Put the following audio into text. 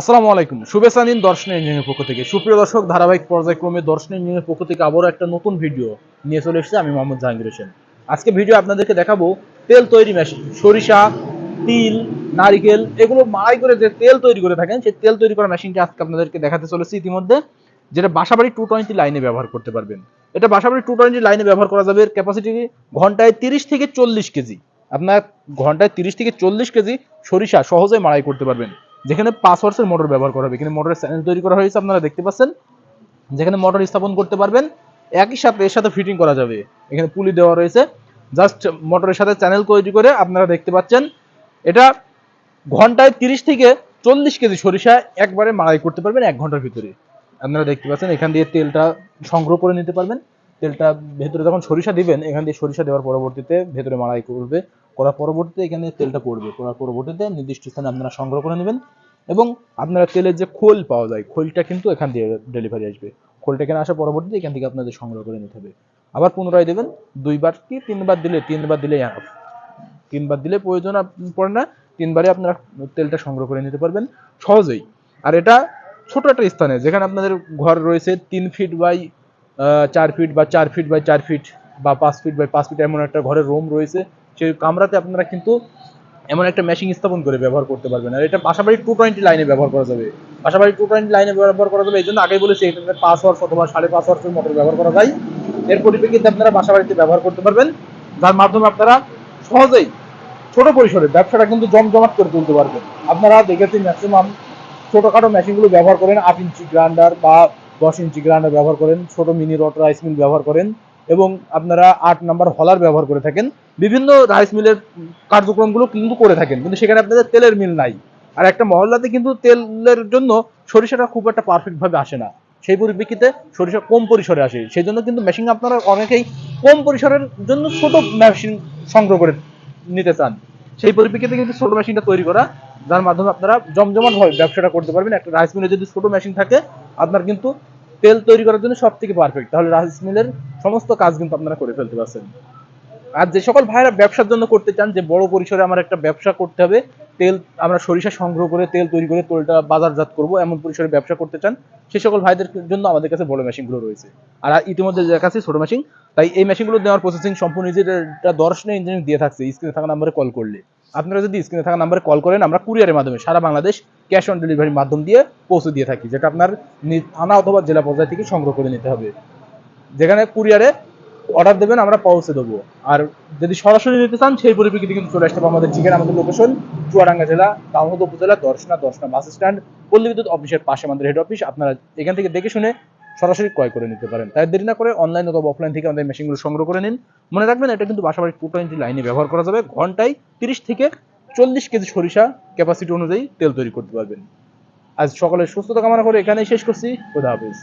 আসসালামু আলাইকুম। শুভেচ্ছা নিন দর্শন ইঞ্জিনিয়ারিং পক্ষ থেকে। সুপ্রিয় দর্শক, ধারাবাহিক পর্যায়ক্রমে দর্শন ইঞ্জিনিয়ারিং পক্ষ থেকে আবারও একটা নতুন ভিডিও নিয়ে চলে এসেছে আমি মোহাম্মদ জাহাঙ্গীর হোসেন। আজকে ভিডিও আপনাদেরকে দেখাবো তেল তৈরি মেশিন সরিষা, তিল, নারিকেল, এগুলো মাড়াই করে যে তেল তৈরি করে থাকেন, সেই তেল তৈরি করা মেশিনটি আজকে আপনাদেরকে দেখাতে চলেছি ইতিমধ্যে, যেটা বাসাবাড়ি টু টোয়েন্টি লাইনে ব্যবহার করতে পারবেন। এটা বাসাবাড়ি টু টোয়েন্টি লাইনে ব্যবহার করা যাবে ক্যাপাসিটি ঘন্টায় তিরিশ থেকে চল্লিশ কেজি। আপনার ঘন্টায় তিরিশ থেকে চল্লিশ কেজি সরিষা সহজেই মাড়াই করতে পারবেন। যেখানে পাঁচ হর্সের মোটর ব্যবহার করা হবে। এখানে মোটরের চ্যানেল তৈরি করা হয়েছে, আপনারা দেখতে পাচ্ছেন। যেখানে মোটর স্থাপন করতে পারবেন, একই সাথে এর সাথে ফিটিং করা যাবে। এখানে পুলি দেওয়া রয়েছে। জাস্ট মোটরের সাথে চ্যানেল তৈরি করে আপনারা দেখতে পাচ্ছেন। এটা ঘন্টায় তিরিশ থেকে চল্লিশ কেজি সরিষা একবারে মাড়াই করতে পারবেন এক ঘণ্টার ভিতরে। আপনারা দেখতে পাচ্ছেন, এখান দিয়ে তেলটা সংগ্রহ করে নিতে পারবেন। তেলটা ভেতরে যখন সরিষা দিবেন, এখান দিয়ে সরিষা দেওয়ার পরবর্তীতে ভেতরে মাড়াই করবে। করার পরবর্তীতে এখানে তেলটা পড়বে। করার পরবর্তীতে নির্দিষ্ট স্থানে আপনারা সংগ্রহ করে নেবেন এবং আপনারা তেলের যে খোল পাওয়া যায়, খোলটা কিন্তু এখান দিয়ে ডেলিভারি আসবে। খোলটা এখানে আসার পরবর্তীতে এখান থেকে আপনাদের সংগ্রহ করে নিতে হবে। আবার পুনরায় দেবেন, দুইবার কি তিনবার দিলে? তিনবার দিলে তিনবার দিলে প্রয়োজন পড়ে না তিনবারে আপনারা তেলটা সংগ্রহ করে নিতে পারবেন সহজেই। আর এটা ছোট একটা স্থানে, যেখানে আপনাদের ঘর রয়েছে তিন ফিট বাই চার ফিট বা চার ফিট বাই চার ফিট বা পাঁচ ফিট বাই পাঁচ ফিট এমন একটা ঘরের রুম রয়েছে। সেই কামরাতে আপনারা কিন্তু এমন একটা মেশিন স্থাপন করে ব্যবহার করতে পারবেন। আর এটা পাশাপাশি টু টোয়েন্টি লাইনে ব্যবহার করা যাবে। পাশাপাশি টু টোয়েন্টি লাইনে ব্যবহার করা যাবে, এই জন্য আগেই বলেছি, এটাতে পাঁচ হর্স অথবা সাড়ে পাঁচ হর্সের মোটর ব্যবহার করা যায়। এর পরিপ্রেক্ষিতে আপনারা বাসা বাড়িতে ব্যবহার করতে পারবেন, যার মাধ্যমে আপনারা সহজেই ছোট পরিসরে ব্যবসাটা কিন্তু জমজমাট করে তুলতে পারবেন। আপনারা দেখেছেন ম্যাক্সিমাম ছোটোখাটো মেশিনগুলো ব্যবহার করেন আট ইঞ্চি গ্রাইন্ডার বা দশ ইঞ্চি গ্রাইন্ডার ব্যবহার করেন, ছোট মিনি রট রাইস মিল ব্যবহার করেন। এবং আপনারা আট নাম্বার হলার ব্যবহার করে থাকেন। বিভিন্ন রাইস মিলের কার্যক্রমগুলো কিন্তু করে থাকেন। কিন্তু সেখানে আপনাদের তেলের মিল নাই। আর একটা মহল্লাতে কিন্তু তেলের জন্য সরিষাটা খুব একটা পারফেক্ট ভাবে আসে না। সেই পরিপ্রেক্ষিতে সরিষা কম পরিসরে আসে। সেই জন্য কিন্তু মেশিন আপনারা অনেকেই কম পরিসরের জন্য ছোট মেশিন সংগ্রহ করে নিতে চান। সেই পরিপ্রেক্ষিতে কিন্তু ছোট মেশিনটা তৈরি করা, যার মাধ্যমে আপনারা জমজমাট হয় ব্যবসাটা করতে পারবেন। একটা রাইস মিলে যদি ছোট মেশিন থাকে, আপনার কিন্তু তেল তৈরি করার জন্য সব থেকে পারফেক্ট তাহলে রাইস মিলের সমস্ত কাজ কিন্তু আপনারা করে ফেলতে পারছেন। আর যে সকল ভাইরা ব্যবসার জন্য করতে চান, যে বড় পরিসরে আমার একটা ব্যবসা করতে হবে, তেল, আমরা সরিষা সংগ্রহ করে তেল তৈরি করে তেলটা বাজারজাত করব, এমন পরিসরে ব্যবসা করতে চান সেই সকল ভাইদের জন্য আমাদের কাছে বড় মেশিনগুলো রয়েছে। আর ইতিমধ্যে যার কাছে ছোট মেশিন তাই এই মেশিনগুলো দেওয়ার প্রসেসিং সম্পূর্ণ নিজের দর্শনে ইঞ্জিনিয়ারিং দিয়ে থাকছে স্ক্রিনে থাকা নাম্বারে কল করলে। আপনারা যদি স্ক্রিনে থাকা নাম্বারে কল করেন, আমরা কুরিয়ারের মাধ্যমে সারা বাংলাদেশ ক্যাশ অন ডেলিভারির মাধ্যম দিয়ে পৌঁছে দিয়ে থাকি, যেটা আপনার থানা অথবা জেলা পর্যায় থেকে সংগ্রহ করে নিতে হবে। যেখানে কুরিয়ারে অর্ডার দেবেন, আমরা পৌঁছে দেবো। আর যদি সরাসরি নিতে চান, সেই পরিপ্রেক্ষিতে কিন্তু চলে আসতে হবে আমাদের ঠিকানা, আমাদের লোকেশন চুয়াডাঙ্গা জেলা দামোদ উপজেলা, দর্শনা দর্শনা বাস স্ট্যান্ড পল্লী বিদ্যুৎ অফিসের পাশে আমাদের হেড অফিস আপনারা এখান থেকে দেখে শুনে সরাসরি ক্রয় করে নিতে পারেন। তাই দেরি না করে অনলাইন অথবা অফলাইন থেকে আমাদের মেশিনগুলো সংগ্রহ করে নিন। মনে রাখবেন এটা কিন্তু বাসাবাড়ি টু টোয়েন্টি লাইনে ব্যবহার করা যাবে। ঘন্টায় তিরিশ থেকে চল্লিশ কেজি সরিষা ক্যাপাসিটি অনুযায়ী তেল তৈরি করতে পারবেন। আজ সকালে সুস্থতা কামনা করে এখানেই শেষ করছি। খোদা হাফিজ।